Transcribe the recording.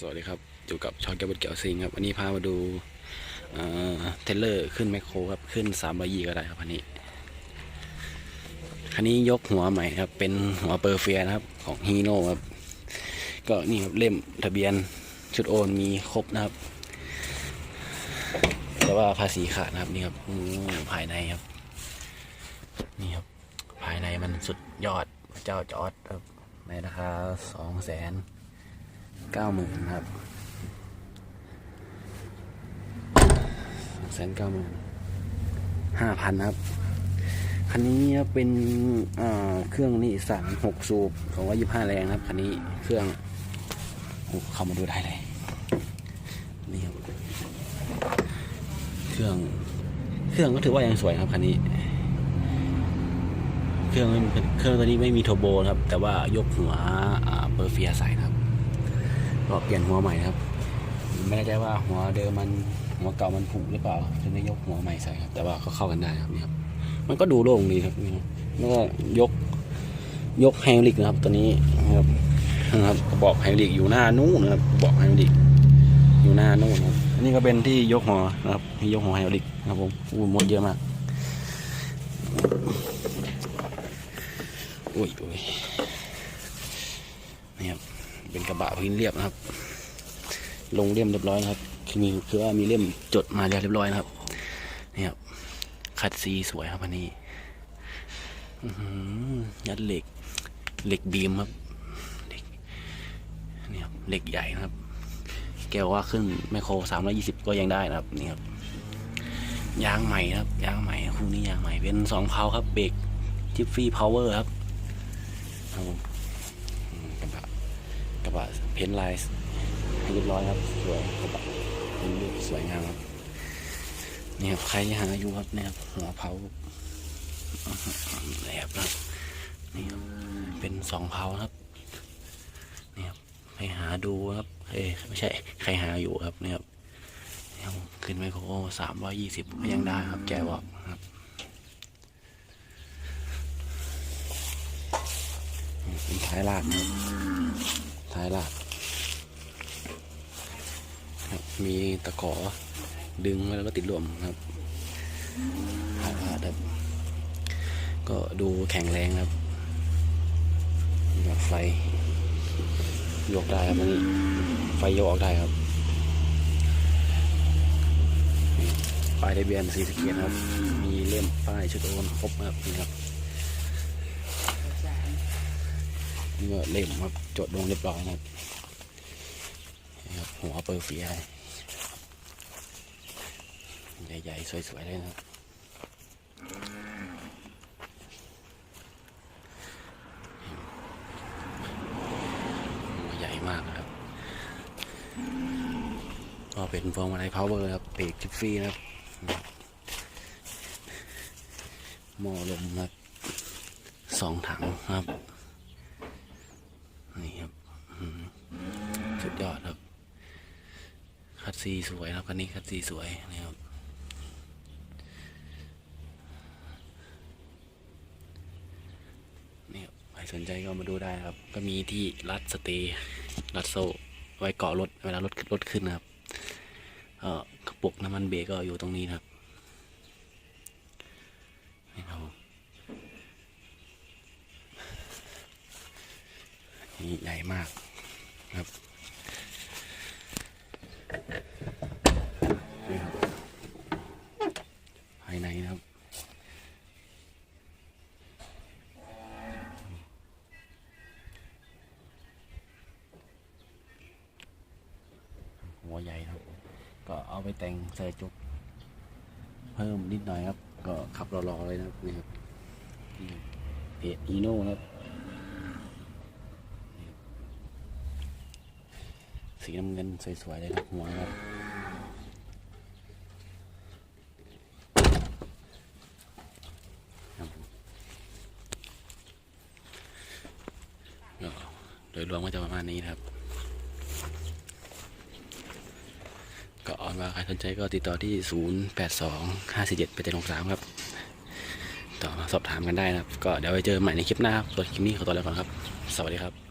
สวัสดีครับ อยู่กับช็อตแกบุตเกี่ยวซิงครับ วันนี้พามาดูเทเลอร์ขึ้นไมคโครครับ ขึ้น3ามบยีก็ได้ครับคันนี้ คันนี้ยกหัวใหม่ครับ เป็นหัวเปอร์เฟียนะครับ ของฮีโน่ครับ ก็นี่ครับเล่มทะเบียนชุดโอนมีครบนะครับ แต่ว่าภาษีขาดนะครับนี่ครับภายในครับ นี่ครับ ภายในมันสุดยอดพระเจ้าจอร์ดครับในราคาสองแสน เก้าหมื่นครับแสนเก้าหมื่นห้าพันครับ คันนี้เป็นเครื่องนี่สามหกสูบสองร้อยยี่ห้าแรงครับ คันนี้เครื่องเข้ามาดูได้เลยนี่ครับเครื่อง เครื่องก็ถือว่ายังสวยครับคันนี้ เครื่องเครื่องตัวนี้ไม่มีโทรโบครับ แต่ว่ายกหัวเปอร์เฟียใส่นะ รับก็เปลี่ยนหัวใหม่ครับไม่แน่ใจว่าหัวเดิมมันหัวเก่ามันผุหรือเปล่าถึงได้ยกหัวใหม่ใส่ครับ แต่ว่าก็เข้ากันได้ครับนี่ครับ มันก็ดูโล่งดีครับนี่ครับแล้วก็ยกยกไฮดรอลิกนะครับตัวนี้นะครับนะครับกระบอกไฮดรอลิกอยู่หน้านู้นนะครับกระบอกไฮดรอลิกอยู่หน้านู้นครับอันนี้ก็เป็นที่ยกหัวนะครับที่ยกหัวไฮดรอลิกนะครับผมอู้มดเยอะมากอุ้ยอุ้ย เป็นกระบะพื้นเรียบนะครับ ลงเลี่ยมเรียบร้อยนะครับ คือมีคือว่ามีเล่มจดมาเรียบร้อยนะครับนี่ครับคัดซีสวยครับอันนี้ยัดเหล็ก เหล็กบีมครับเหล็กนี่ครับเหล็กใหญ่นะครับ แกว่าขึ้นไมโครสามร้อยี่สิบก็ยังได้นะครับนี่ครับยางใหม่นะครับยางใหม่คู่นี้ยางใหม่เป็นสองเพาครับเบรกทิฟฟี่พาวเวอร์ครับครับผม กระบะเพ้นท์ลายเรียบร้อยครับสวยกระบะเป็นรูปสวยงามครับนี่ครับใครหาอยู่ครับเนี่ยครับหัวเผาแหลบนะครับนี่ครับเป็นสองเผาครับนี่ครับใครหาดูครับเอ้ไม่ใช่ใครหาอยู่ครับเนี่ยครับนี่ครับขึ้นไมโครสามร้อยยี่สิบยังได้ครับแกบอกครับเป็นท้ายลาดนะครับ ท้ายลาดครับมีตะขอดึงแล้วก็ติดลวมครับท้าลาดครับ ก็ดูแข็งแรงครับไฟยกได้ครับอันนี้ไฟยกออกได้ครับป้ายทะเบียนสีสเกียครับ มีเล่มป้ายชุดโอนครบครับนี่ครับ นี่ก็เล่มครับจดลงเรียบร้อยนะครับนี่ครับหัวเปอร์เฟียใหญ่ๆ สวยๆเลยนะครับหัวใหญ่มากนะครับ ก็เป็นฟองมาลัยพาวเวอร์ครับเบรกจิฟฟี่นะครับหม้อลมครับสองถังครับ นี่ครับอืมสุด ยอดครับ คัดซีสวยครับคันนี้คัดซีสวยนี่ครับ นี่ครับใครสนใจก็มาดูได้ครับ ก็มีที่รัดสเตย์รัดโซ่ไว้เกาะรถเวลารถรถขึ้นนะครับเอ่อกระปุกน้ำมันเบรกก็อยู่ตรงนี้นะครับนี่ครับนี่ใหญ่มากครับนี่ครับภายในนะครับ หั วใหญ่ครับ ก็เอาไปแต่งใส่จุก เพิ่มนิดหน่อยครับ ก็ขับรอๆเลยนะครับนี่ครับเพจอีโน่นะครับสีน้ำเงินสวยๆเลยครับหัวครับโดยรวมก็จะประมาณนี้ครับ ก็ออน ว่าใครสนใจก็ติดต่อที่ 0 8 2 5 4 7 8 7 6 3 ครับ ต่อมาสอบถามกันได้นะครับ ก็เดี๋ยวไปเจอใหม่ในคลิปหน้าครับส่วนคลิปนี้ขอตัวลาไปก่อนครับ สวัสดีครับ